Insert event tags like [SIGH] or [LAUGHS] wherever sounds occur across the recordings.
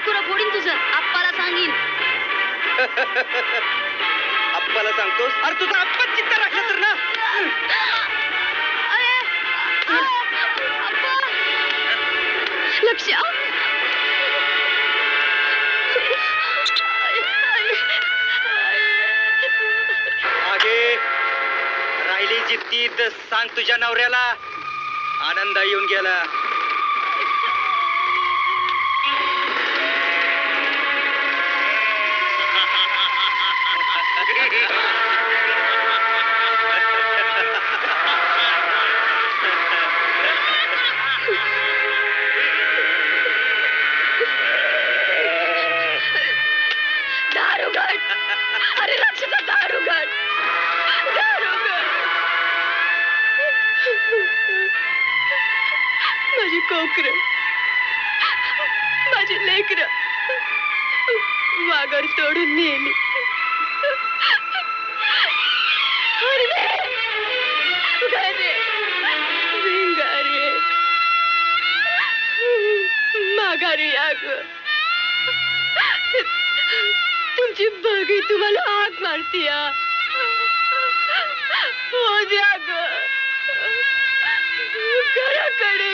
टक्कुर फोडीन तुझं. आप्पाला सांगीन. [LAUGHS] आप्पाला सांगतोस? अरे तुझा आप्पा चित्त राखला तर ना. अरे आप्पा. लक्ष. राहिली जिद्दी सांग तुझ्या नवऱ्याला. आनंद येऊन गेला. अरे लक्षात माझी कोकर. माझी लेकर. वागर तोडून नेली. अरे घरे. माघारी या तुमची बघी तुम्हाला हाक मारती हो द्या ग घराकडे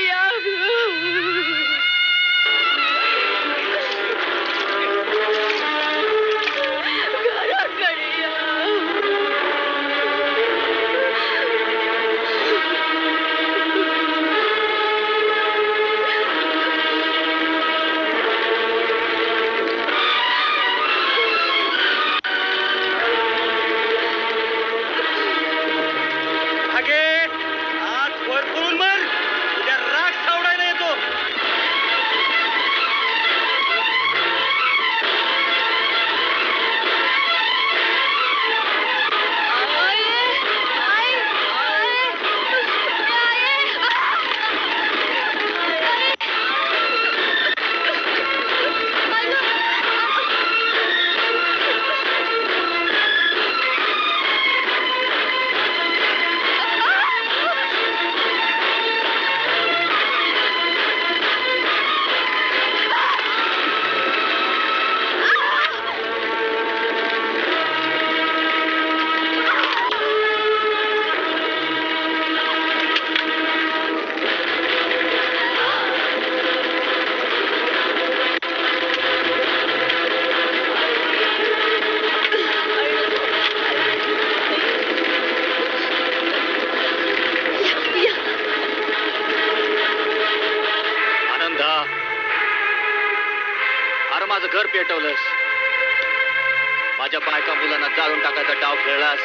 खेळलास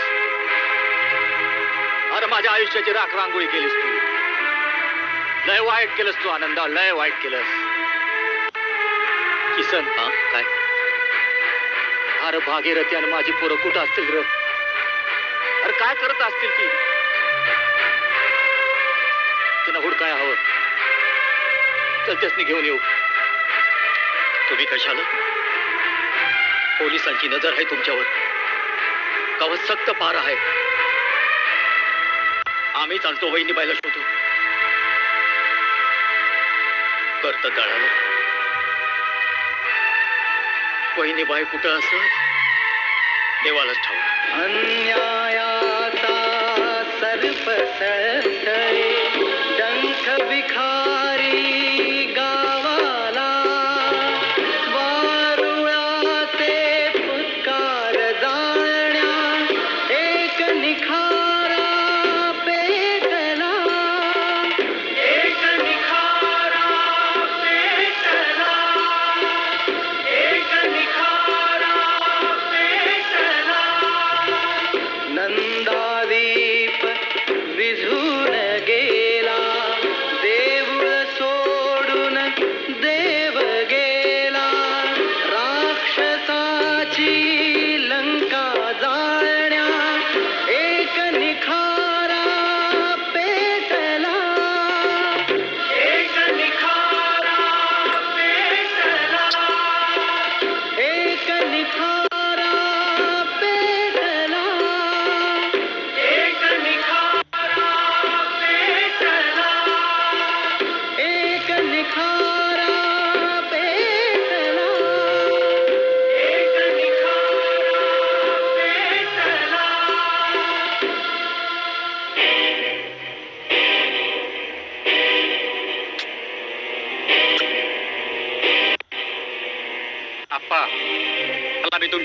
अरे माझ्या आयुष्याची राख रांगोळी केलीस तू. लय वाईट केलंस तू आनंदा. लय वाईट केलंस. किसन हा काय? अरे भागीरथी आणि माझी पोरं कुठं असतील र? अरे काय करत असतील ती? तिनं हुडकाय हवं. चल त्यासनी घेऊन येऊ. तुम्ही कशाला? पोलिसांची नजर आहे तुमच्यावर. कवच सक्त पार आहे. आम्ही चालतो वहिनीबाईला शोधू करत तळाला वहिनीबाई कुठं असं देवालाच ठाऊ अन्यायाचा सर्पसळ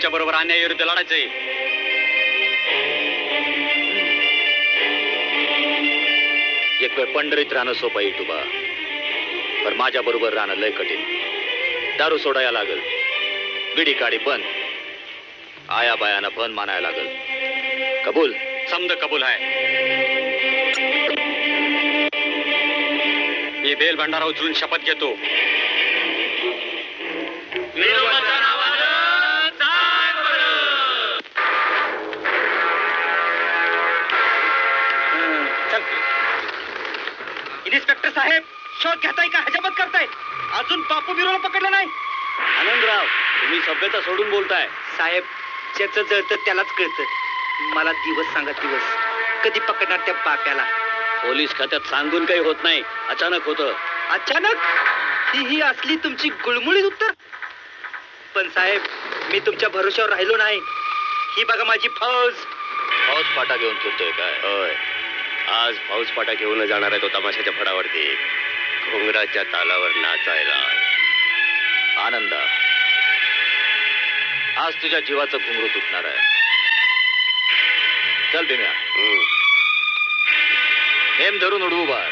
तुमच्या बरोबर अन्यायाविरुद्ध लढायचंय. एक वेळ पंढरीत राहणं सोपं आहे तुबा पण माझ्या बरोबर राहणं लय कठीण. दारू सोडायला लागल. बिडी काडी बंद. आया बायानं बंद मानायला लागल. कबूल? समद कबूल आहे. मी बेल भंडारा उचलून शपथ घेतो. शोध घेताय का? हजामत करताय? अजून बापू बिरोला पकडलं नाही? आनंदराव तुम्ही सभ्यता सोडून बोलताय. साहेब ज्याचं जळतं त्यालाच कळतं. मला दिवस सांगा दिवस कधी पकडणार त्या बाप्याला? पोलीस खात्यात सांगून काही होत नाही. अचानक होतं. अचानक? ही ही असली तुमची गुळमुळीत उत्तर? पण साहेब मी तुमच्या भरोश्यावर राहिलो नाही. ही बघा माझी फौज. फौज पाटा घेऊन फिरतोय काय? होय. आज पाऊस पाटा घेऊन जाणार आहे तो तमाशाच्या फडावरती. घोंगराच्या तालावर नाचायला आनंदा. आज तुझ्या जीवाचं घुंगरू तुटणार आहे. चल भीम्या नेम धरून उडवू बार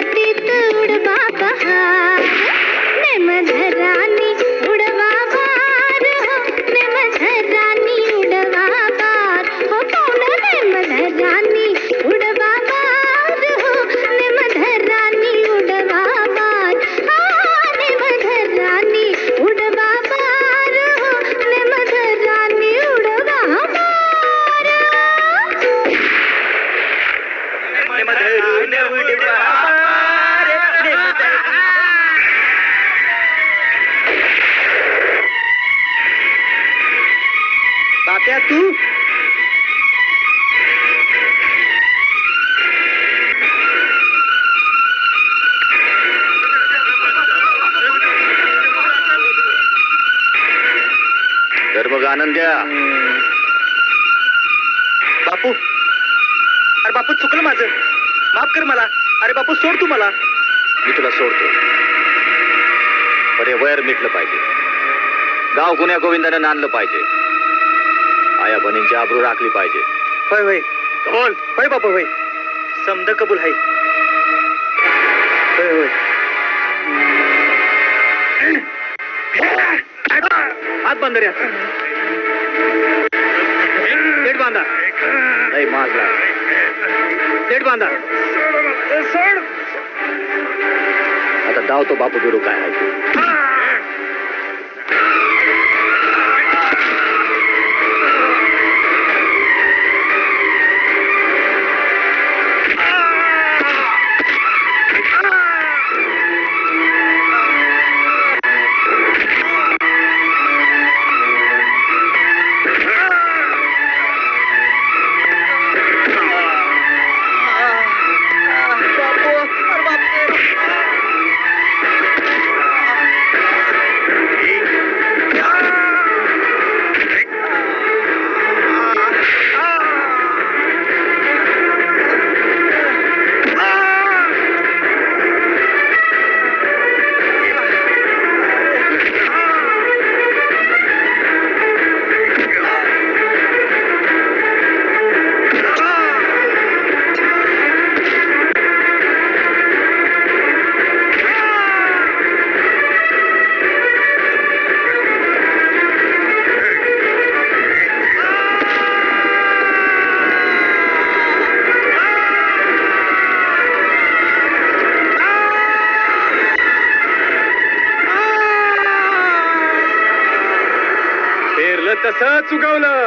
रात्रीत उडबा पहा चुकलं माझं. माफ कर मला. अरे बापू सोड तू मला. मी तुला सोडतो. अरे वयर मिटलं पाहिजे. गाव गुन्ह्या गोविंदाने नांदलं पाहिजे. आया बहिणींची आबरू राखली पाहिजे. होय होय. कबूल होय बापू होय. समद कबूल आहे. हात बांधर्या ಬಾಂಧ ದೈ ಮಾಲ್ सेठ बांधा आता डाव तो बापू बिरू काय आहे Portugal!